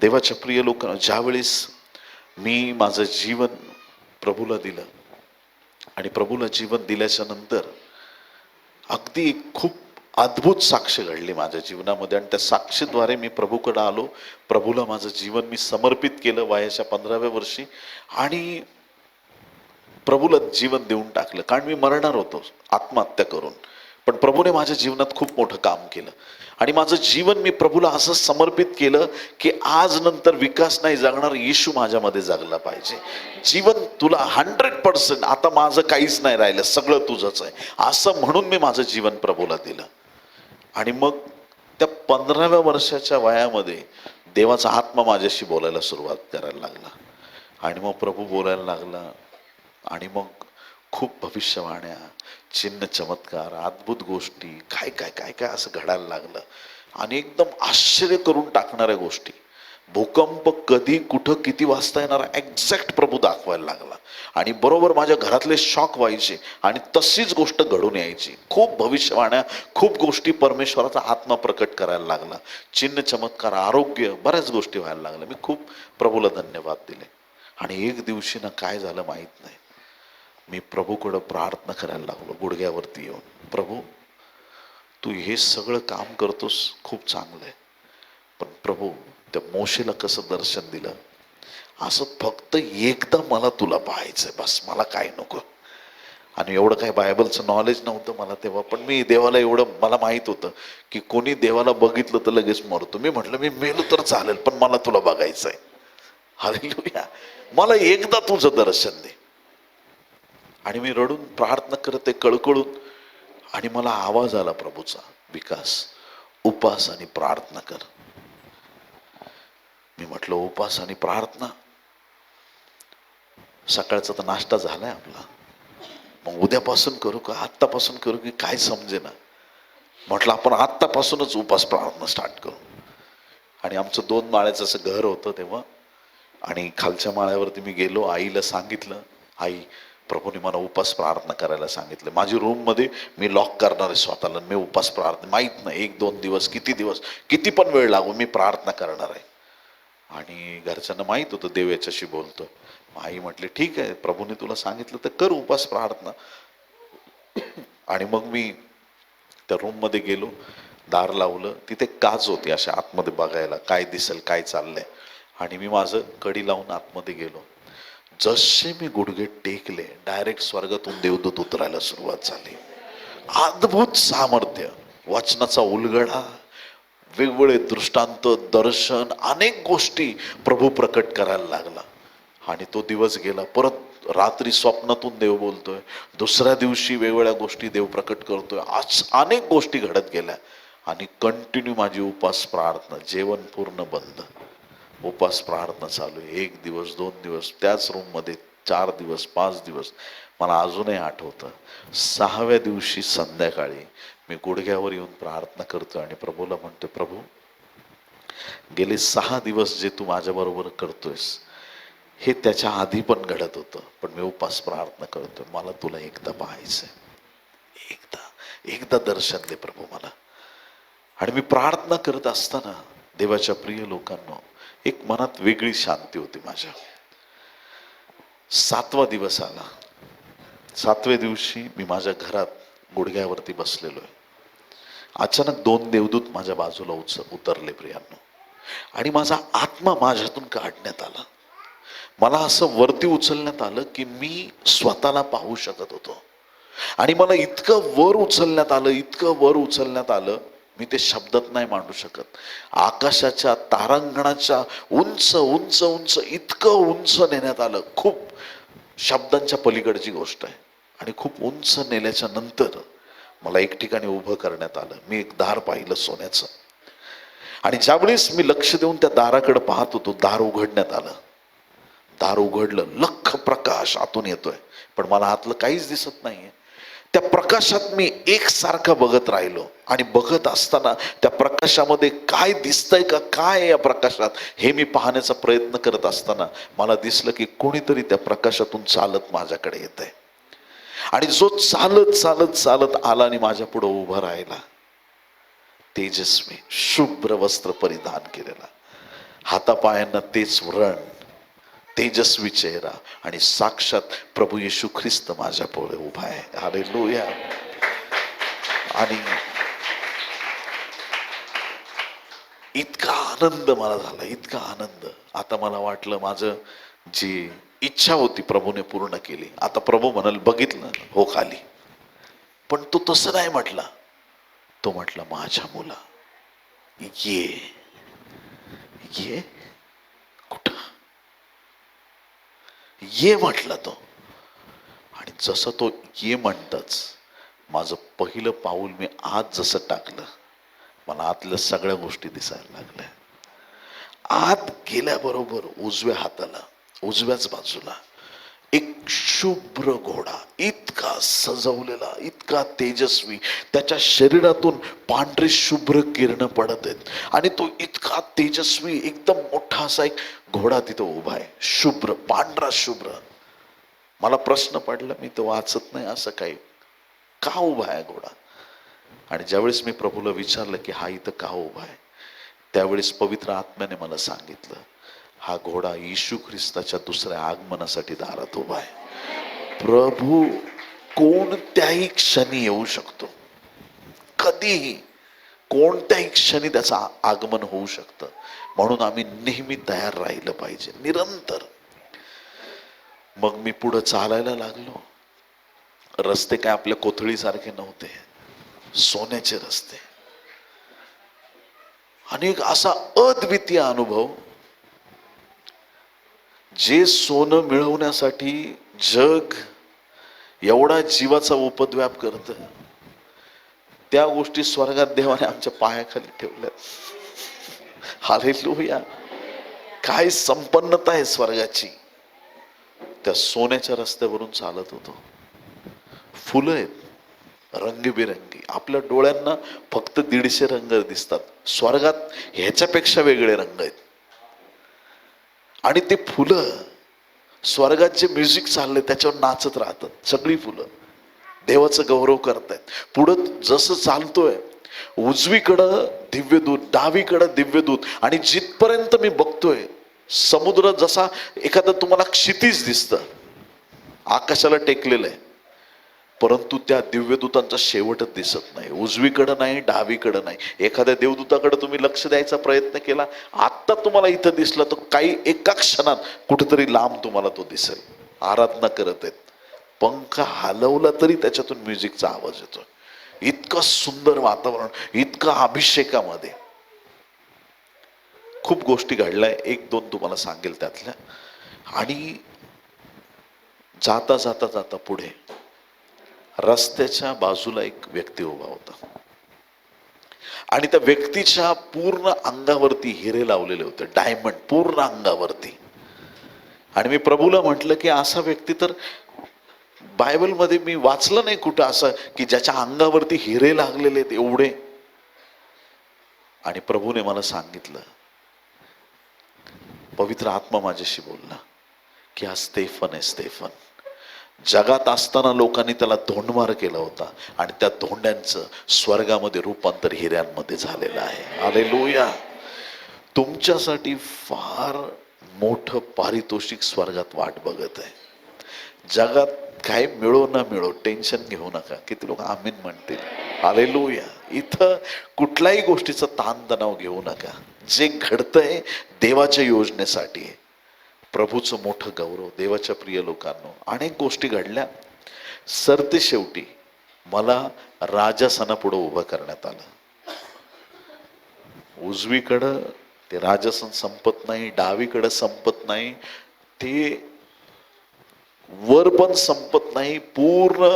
देवाच्या प्रिय लोक ज्यावेळेस मी माझं जीवन प्रभूला दिलं आणि प्रभूला जीवन दिल्याच्या नंतर अगदी खूप अद्भुत साक्ष घडली माझ्या जीवनामध्ये आणि त्या साक्षीद्वारे मी प्रभूकडे आलो. प्रभूला माझं जीवन मी समर्पित केलं वयाच्या पंधराव्या वर्षी आणि प्रभूला जीवन देऊन टाकलं. कारण मी मरणार होतो आत्महत्या करून. पण प्रभूने माझ्या जीवनात खूप मोठं काम केलं. आणि माझं जीवन मी प्रभूला असं समर्पित केलं की आज नंतर विकास नाही जगणार येशू माझ्यामध्ये जगला पाहिजे. जीवन तुला हंड्रेड पर्सेंट आता माझं काहीच नाही राहिलं सगळं तुझंच आहे. असं म्हणून मी माझं जीवन प्रभूला दिलं. आणि मग त्या पंधराव्या वर्षाच्या वयामध्ये देवाचा आत्मा माझ्याशी बोलायला सुरुवात करायला लागला. आणि मग प्रभू बोलायला लागला. आणि मग खूप भविष्यवाण्या चिन्ह चमत्कार अद्भुत गोष्टी काय काय काय काय असं घडायला लागलं. आणि एकदम आश्चर्य करून टाकणाऱ्या गोष्टी. भूकंप कधी कुठं किती वाजता येणार एक्झॅक्ट प्रभू दाखवायला लागला. आणि बरोबर माझ्या घरातले शॉक व्हायचे आणि तशीच गोष्ट घडून यायची. खूप भविष्यवाण्या खूप गोष्टी परमेश्वराचा आत्मा प्रकट करायला लागला. चिन्ह चमत्कार आरोग्य बऱ्याच गोष्टी व्हायला लागल्या. मी खूप प्रभूला धन्यवाद दिले. आणि एक दिवशी ना काय झालं माहीत नाही. मी प्रभूकडं प्रार्थना करायला लागलो गुडघ्यावरती येऊन. प्रभू तू हे सगळं काम करतोस खूप चांगलं आहे. पण प्रभू त्या मोशेला कसं दर्शन दिलं? असं फक्त एकदा मला तुला पाहायचंय बस मला काय नको. आणि एवढं काय बायबलचं नॉलेज नव्हतं मला तेव्हा पण मी देवाला एवढं मला माहीत होतं की कोणी देवाला बघितलं तर लगेच मरतो. मी म्हटलं मी मेलो तर चालेल पण मला तुला बघायचं आहे मला एकदा तुझं दर्शन दे. आणि मी रडून प्रार्थना करते कळकळून आणि मला आवाज आला प्रभूचा विकास उपास आणि प्रार्थना कर. मी म्हटलं उपास आणि प्रार्थना? सकाळचा तर नाश्ता झालाय आपला. मग उद्यापासून करू का आत्तापासून करू की काय समजे ना म्हटलं आपण आत्तापासूनच उपास प्रार्थना स्टार्ट करू. आणि आमचं दोन माळ्याचं असं घर होतं तेव्हा. आणि खालच्या माळ्यावरती मी गेलो आईला सांगितलं आई प्रभूने मला उपास प्रार्थना करायला सांगितलं. माझी रूममध्ये मी लॉक करणार आहे स्वतःला मी उपास प्रार्थना माहीत नाही एक दोन दिवस किती दिवस किती पण वेळ लागू मी प्रार्थना करणार आहे. आणि घरच्यांना माहीत होतं देव याच्याशी बोलतो. आई म्हटली ठीक आहे प्रभूने तुला सांगितलं तर कर उपास प्रार्थना. आणि मग मी त्या रूममध्ये गेलो दार लावलं तिथे काच होती अशा आतमध्ये बघायला काय दिसेल काय चाललंय. आणि मी माझं कडी लावून आतमध्ये गेलो. जसे मी गुडघे टेकले डायरेक्ट स्वर्गातून देवदूत उतरायला सुरुवात झाली. अद्भुत सामर्थ्य वचनाचा उलगडा वेगवेगळे दृष्टांत दर्शन अनेक गोष्टी प्रभू प्रकट करायला लागला. आणि तो दिवस गेला. परत रात्री स्वप्नातून देव बोलतोय. दुसऱ्या दिवशी वेगवेगळ्या गोष्टी देव प्रकट करतोय. आज अनेक गोष्टी घडत गेल्या. आणि कंटिन्यू माझी उपास प्रार्थना जेवण पूर्ण बंद. उपास प्रार्थना चालू आहे. एक दिवस दोन दिवस त्याच रूममध्ये चार दिवस पाच दिवस. मला अजूनही आठवतं. सहाव्या दिवशी संध्याकाळी मी गुडघ्यावर येऊन प्रार्थना करतो आणि प्रभूला म्हणतो प्रभू गेले सहा दिवस जे तू माझ्याबरोबर करतोयस हे त्याच्या आधी पण घडत होतं पण मी उपास प्रार्थना करतोय. मला तुला एकदा पाहायचंय. एकदा एकदा दर्शन दे प्रभू मला. आणि मी प्रार्थना करत असताना देवाच्या प्रिय लोकांना एक मनात वेगळी शांती होती माझ्या. सातवा दिवस आला. सातव्या दिवशी मी माझ्या घरात गुडघ्यावरती बसलेलो आहे. अचानक दोन देवदूत माझ्या बाजूला उच उतरले प्रियांनो. आणि माझा आत्मा माझ्यातून काढण्यात आला. मला असं वरती उचलण्यात आलं की मी स्वतःला पाहू शकत होतो. आणि मला इतकं वर उचलण्यात आलं इतकं वर उचलण्यात आलं मी ते शब्दात नाही मांडू शकत. आकाशाच्या तारांगणाच्या उंच उंच उंच इतकं उंच नेण्यात आलं. खूप शब्दांच्या पलीकडची गोष्ट आहे. आणि खूप उंच नेल्याच्या नंतर मला एक ठिकाणी उभं करण्यात आलं. मी एक दार पाहिलं सोन्याचं. आणि ज्यावेळेस मी लक्ष देऊन त्या दाराकडे पाहत होतो दार उघडण्यात आलं. दार उघडलं लख प्रकाश आतून येतोय. पण मला आतलं काहीच दिसत नाहीये. त्या प्रकाशात मी एकसारखा बघत राहिलो. आणि बघत असताना त्या प्रकाशामध्ये काय दिसतंय का काय आहे या प्रकाशात हे मी पाहण्याचा प्रयत्न करत असताना मला दिसलं की कोणीतरी त्या प्रकाशातून चालत माझ्याकडे येत आहे आणि जो चालत चालत चालत आला आणि माझ्या पुढे उभा राहिला तेजस्वी शुभ्र वस्त्र परिधान केलेला. हातापायांना तेच व्रण तेजस्वी चेहरा आणि साक्षात प्रभू येशू ख्रिस्त माझ्या पुढे उभा आहे. अरे लोया आणि इतका आनंद मला झाला इतका आनंद. आता मला वाटलं माझं जी इच्छा होती प्रभूने पूर्ण केली आता प्रभू म्हणाल बघितलं हो खाली. पण तो तसं नाही म्हटला. तो म्हटला माझ्या मुला ये ये कुठं ये म्हटलं तो. आणि जसं तो ये म्हणतच माझं पहिलं पाऊल मी आज जसं टाकलं मला आतल्या सगळ्या गोष्टी दिसायला लागल्या. आत गेल्याबरोबर उजव्या हाताला उजव्याच बाजूला एक शुभ्र घोडा इतका सजवलेला इतका तेजस्वी त्याच्या शरीरातून पांढरे शुभ्र किरण पडत आहेत. आणि तो इतका तेजस्वी एकदम मोठा असा एक घोडा तिथं उभा आहे. शुभ्र पांढरा शुभ्र. मला प्रश्न पडला मी तो वाचत नाही असं काही. का उभा आहे घोडा? आणि ज्यावेळेस मी प्रभूला विचारलं की हा इथं का उभा आहे? त्यावेळेस पवित्र आत्म्याने मला सांगितलं हा घोडा येशू ख्रिस्ताच्या दुसऱ्या आगमनासाठी दारात उभा आहे. प्रभू कोणत्याही क्षणी येऊ शकतो. कधीही कोणत्याही क्षणी त्याचं आगमन होऊ शकतं. म्हणून आम्ही नेहमी तयार राहिलं पाहिजे निरंतर. मग मी पुढं चालायला लागलो. रस्ते काय आपल्या कोथळीसारखे नव्हते. सोन्याचे रस्ते. आणि एक असा अद्वितीय अनुभव जे सोनं मिळवण्यासाठी जग एवढा जीवाचा उपद्व्याप करत त्या गोष्टी स्वर्गात देवाने आमच्या पायाखाली ठेवल्या हालेलुया. काय संपन्नता आहे स्वर्गाची. त्या सोन्याच्या रस्त्यावरून चालत होतो. फुलं आहेत रंगीबेरंगी. आपल्या डोळ्यांना फक्त दीडशे रंग दिसतात. स्वर्गात ह्याच्यापेक्षा वेगळे रंग आहेत. आणि ते फुलं स्वर्गात जे म्युझिक चाललंय त्याच्यावर नाचत राहतात सगळी फुलं. देवाचं गौरव करतायत. पुढं जसं चालतोय उजवीकडं दिव्यदूत डावीकडं दिव्यदूत आणि जिथपर्यंत मी बघतोय समुद्र जसा एखादं तुम्हाला क्षितिज दिसतं. आकाशाला टेकलेलं आहे. परंतु त्या दिव्यदूतांचा शेवटच दिसत नाही. उजवीकडं नाही डावीकडं नाही. एखाद्या देवदूताकडे तुम्ही लक्ष द्यायचा प्रयत्न केला आत्ता तुम्हाला इथं दिसला तर काही एका क्षणात कुठेतरी लांब तुम्हाला तो दिसेल. आराधना करत आहेत. पंख हलवला तरी त्याच्यातून म्युझिकचा आवाज येतो इतकं सुंदर वातावरण इतकं अभिषेकामध्ये. खूप गोष्टी घडल्या एक दोन तुम्हाला सांगेल त्यातल्या. आणि जाता जाता जाता पुढे रस्त्याच्या बाजूला एक व्यक्ती उभा होता. आणि त्या व्यक्तीच्या पूर्ण अंगावरती हिरे लावलेले होते डायमंड पूर्ण अंगावरती. आणि मी प्रभूला म्हटलं की असा व्यक्ती तर बायबलमध्ये मी वाचलं नाही कुठं असं की ज्याच्या अंगावरती हिरे लागलेले आहेत एवढे. आणि प्रभूने मला सांगितलं पवित्र आत्मा माझ्याशी बोलला की हा स्तेफन आहे स्तेफन जगात असताना लोकांनी त्याला धोंडमार केला होता आणि त्या धोंड्यांचं स्वर्गामध्ये रूपांतर हिऱ्यांमध्ये झालेलं आहे. आले लोया तुमच्यासाठी फार मोठं पारितोषिक स्वर्गात वाट बघत आहे. जगात काय मिळो ना मिळो टेन्शन घेऊ नका. किती लोक आमीन म्हणतील. आले लोया इथं कुठल्याही गोष्टीचा ताणतणाव घेऊ नका. जे घडतंय देवाच्या योजनेसाठी आहे. प्रभूचं मोठं गौरव देवाच्या प्रिय लोकांनो अनेक गोष्टी घडल्या. सरते शेवटी मला राजासनापुढं उभं करण्यात आलं. उजवीकडं ते राजासन संपत नाही डावीकडं संपत नाही ते वर पण संपत नाही पूर्ण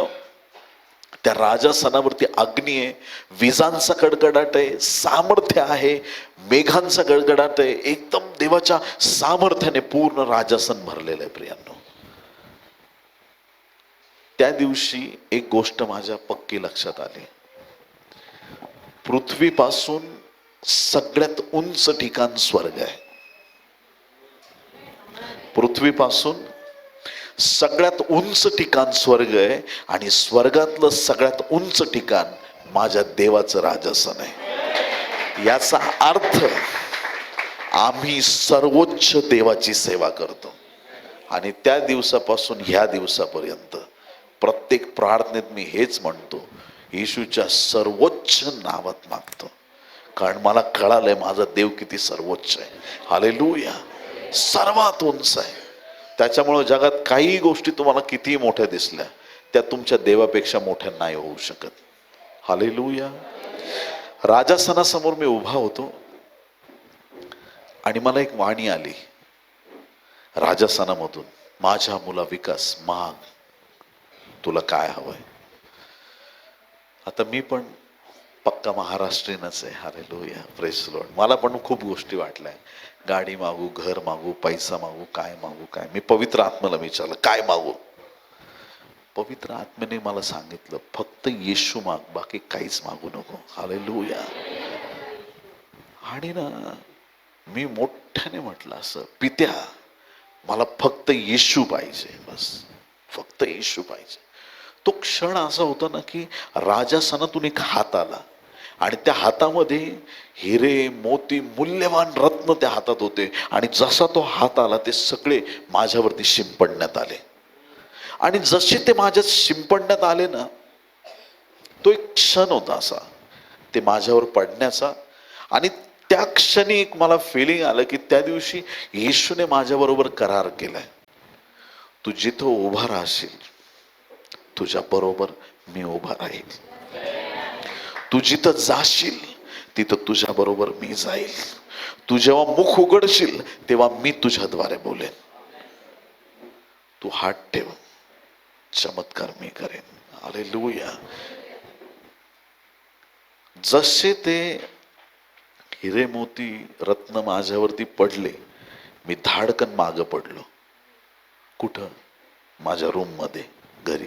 त्या राजासनावरती अग्नी आहे विजांचा गडगडाट आहे सामर्थ्य आहे मेघांचा गडगडाट आहे एकदम देवाच्या सामर्थ्याने पूर्ण राजासन भरलेलं आहे प्रियांनो. त्या दिवशी एक गोष्ट माझ्या पक्की लक्षात आली. पृथ्वीपासून सगळ्यात उंच ठिकाण स्वर्ग आहे. पृथ्वीपासून सगळ्यात उंच ठिकाण स्वर्ग आहे आणि स्वर्गातलं सगळ्यात उंच ठिकाण माझ्या देवाचं राजसन आहे. याचा अर्थ आम्ही सर्वोच्च देवाची सेवा करतो. आणि त्या दिवसापासून ह्या दिवसापर्यंत प्रत्येक प्रार्थनेत मी हेच म्हणतो येशूच्या सर्वोच्च नावात मागतो. कारण मला कळालंय माझा देव किती सर्वोच्च आहे. हालेलुया. सर्वात उंच आहे. त्याच्यामुळं जगात काही गोष्टी तुम्हाला कितीही मोठ्या दिसल्या त्या तुमच्या देवापेक्षा मोठ्या नाही होऊ शकत. हालेलुया राजासनासमोर मी उभा होतो आणि मला एक वाणी आली राजासनामधून माझ्या मुला विकास माग तुला काय हवंय? आता मी पण पक्का महाराष्ट्रीयनच आहे. अरे लोया प्रेस लॉर्ड मला पण खूप गोष्टी वाटल्या. गाडी मागू घर मागू पैसा मागू काय मागू काय? मी पवित्र आत्म्याला विचारलं काय मागू? पवित्र आत्म्याने मला सांगितलं फक्त येशू माग बाकी काहीच मागू नको. हालेलुया. आणि ना मी मोठ्याने म्हटलं असं पित्या मला फक्त येशू पाहिजे. बस. फक्त येशू पाहिजे. तो क्षण असा होता ना की राजासनातून एक हात आला. आणि त्या हातामध्ये हिरे मोती मूल्यवान रत्न त्या हातात होते. आणि जसा तो हात आला ते सगळे माझ्यावरती शिंपडण्यात आले. आणि जसे ते माझ्यात शिंपडण्यात आले ना तो एक क्षण होता असा. ते माझ्यावर पडण्याचा. आणि त्या क्षणी एक मला फिलिंग आलं की त्या दिवशी येशूने माझ्याबरोबर करार केलाय. तू जिथं उभा राहशील तुझ्या बरोबर मी उभा राहील. तू जिथं जाशील तिथं तुझ्या बरोबर मी जाईल. तू जेव्हा मुख उघडशील तेव्हा मी तुझ्याद्वारे बोलेन. तू हात ठेव. चमत्कार मी करेन. अरे जसे ते हिरे मोती रत्न माझ्यावरती पडले मी धाडकन माग पडलो. कुठं? माझ्या रूममध्ये घरी.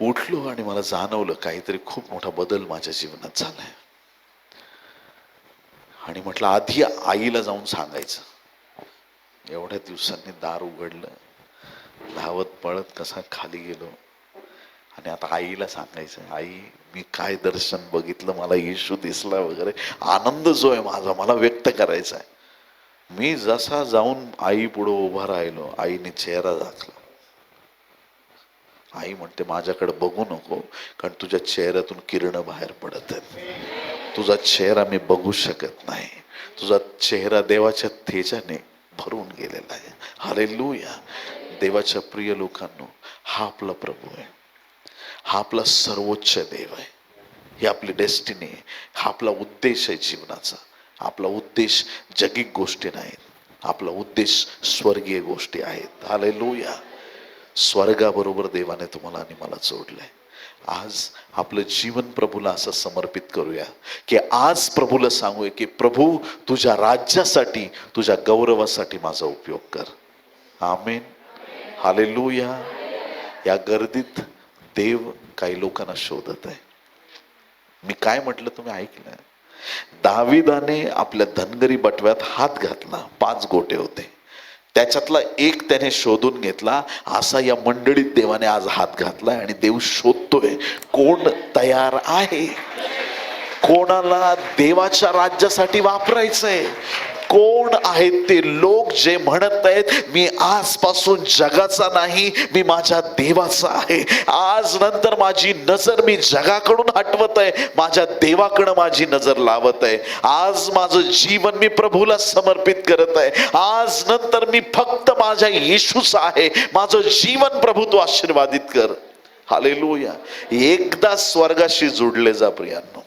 उठलो आणि मला जाणवलं काहीतरी खूप मोठा बदल माझ्या जीवनात झालाय. आणि म्हटलं आधी आईला जाऊन सांगायचं. एवढ्या दिवसांनी दार उघडलं. धावत पळत कसा खाली गेलो. आणि आता आईला सांगायचं आई मी काय दर्शन बघितलं मला येशू दिसला वगैरे. आनंद जो आहे माझा मला व्यक्त करायचा आहे. मी जसा जाऊन आई पुढं उभा राहिलो आईने चेहरा दाखला. आई म्हणते माझ्याकडे बघू नको कारण तुझ्या चेहऱ्यातून किरण बाहेर पडत आहेत. तुझा चेहरा मी बघू शकत नाही. तुझा चेहरा देवाच्या तेजाने भरून गेलेला आहे. हालेलुया. देवाच्या प्रिय लोकांनो हा आपला प्रभू आहे. हा आपला सर्वोच्च देव आहे. ही आपली डेस्टिनी आहे. हा आपला उद्देश आहे जीवनाचा. आपला उद्देश जगिक गोष्टी नाहीत. आपला उद्देश स्वर्गीय गोष्टी आहेत. हालेलुया. स्वर्गाबरोबर देवाने तुम्हाला आणि मला जोडलंय. आज आपलं जीवन प्रभूला असं समर्पित करूया की आज प्रभूला सांगूया की प्रभू तुझ्या राज्यासाठी तुझ्या गौरवासाठी माझा उपयोग कर. आमेन. हालेलुया. या गर्दीत देव काही लोकांना शोधत आहे. मी काय म्हटलं तुम्ही ऐकलं? दाविदाने आपल्या धनगरी बटव्यात हात घातला पाच गोटे होते. त्याच्यातला एक त्याने शोधून घेतला असा या मंडळीत देवाने आज हात घातलाय आणि देव शोधतोय कोण तयार आहे? कोणाला देवाच्या राज्यासाठी वापरायचंय? कोण आहेत ते लोक जे म्हणत आहेत मी आजपासून जगाचा नाही मी माझ्या देवाचा आहे. आज नंतर माझी नजर मी जगाकडून हटवत आहे माझ्या देवाकडं माझी नजर लावत आहे. आज माझं जीवन मी प्रभूला समर्पित करत आहे. आज नंतर मी फक्त माझ्या येशूच आहे. माझं जीवन प्रभू तू आशीर्वादित कर. हालेलुया. एकदा स्वर्गाशी जुडले जा प्रियांनो.